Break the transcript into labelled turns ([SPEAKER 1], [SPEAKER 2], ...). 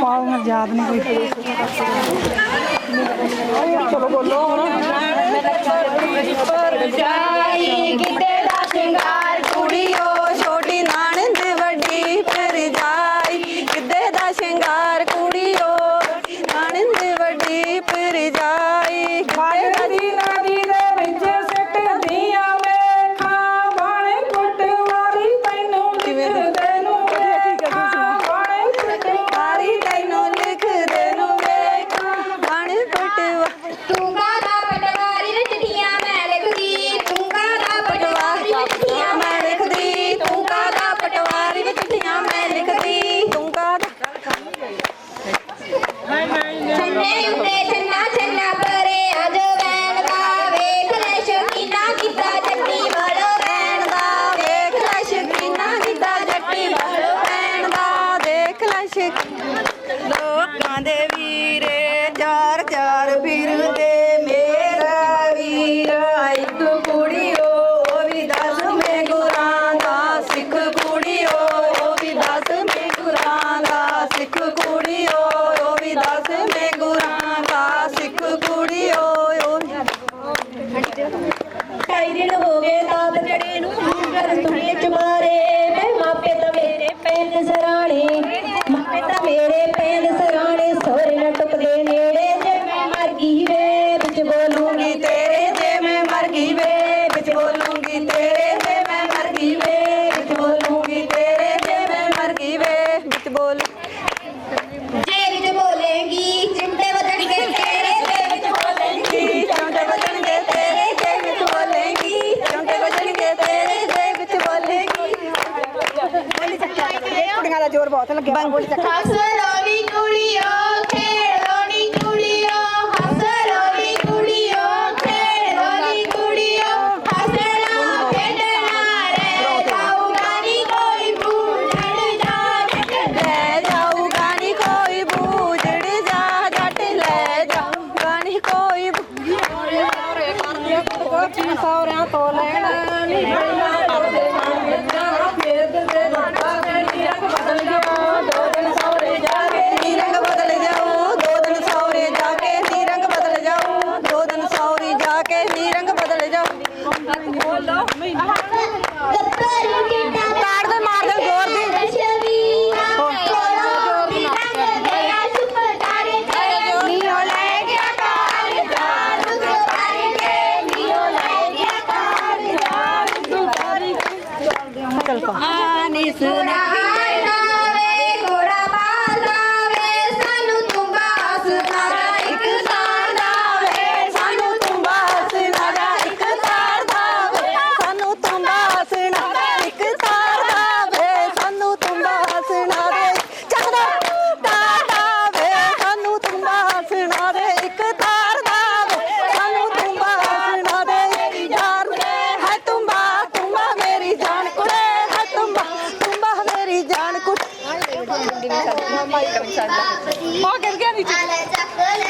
[SPEAKER 1] ਪਾਉ ਮੈਂ ਯਾਦ ਨਹੀਂ ਕੋਈ।
[SPEAKER 2] ਚਲੋ ਬੋਲੋ। ਹੁਣ ਚਾਰ ਫਿਰਦੇ ਮੇਰਾ ਵੀਰਾ ਇੱਕ ਕੁੜੀ ਉਹ ਵੀ ਦੱਸ ਮੈਂ ਗੁਰਾਂ ਦਾ ਸਿੱਖ ਕੁੜੀ ਉਹ ਵੀ ਦੱਸ ਮੈਂ ਗੁਰਾਂ ਦਾ ਸਿੱਖ ਕੁੜੀ ਉਹ ਵੀ ਦੱਸ ਮੈਂ ਗੁਰਾਂ ਦਾ ਸਿੱਖ ਕੁੜੀ ਉਹ
[SPEAKER 3] ਢਾਈ ਦਿਨ ਹੋ ਗਏ ਤਾਂ ਬਚੜੇ ਨੂੰ ਕਰ ਤੁਹੇ ਚਮਾਰੇ ਮੈਂ ਮਾਪੇ ਤਾਂ ਮੇਰੇ ਪੈਨ ਜ਼ਰਾ ਮੇਰਾ
[SPEAKER 1] ਜ਼ੋਰ ਬਹੁਤ ਲੱਗਿਆ ਬੰਗੋਲੀ ਤੱਕ
[SPEAKER 3] ਹੱਸ ਰੋਣੀ ਕੁੜੀਓ ਖੇਡ ਰੋਣੀ ਕੁੜੀਓ ਹੱਸ ਰੋਣੀ ਕੁੜੀਓ ਖੇਡ ਰੋਣੀ ਕੁੜੀਓ ਹੱਸਣਾ ਖੇਡਣਾ ਰਹਿ ਜਾਊਗਾ ਨੀ ਕੋਈ ਬੂਝੜ ਜਾ ਜੱਟ
[SPEAKER 2] ਲੈ ਜਾਊਗਾ ਨੀ ਕੋਈ ਬੂਝੜ ਜਾ ਜੱਟ ਲੈ ਜਾਊਗਾ ਨੀ ਕੋਈ
[SPEAKER 1] ਬੂਝੜ ਜਾ। ਸੌਰਿਆਂ ਤੋਂ ਲੈਣਾ।
[SPEAKER 2] ਨੀ ਬਣਾ
[SPEAKER 1] चलता Ma get içecek.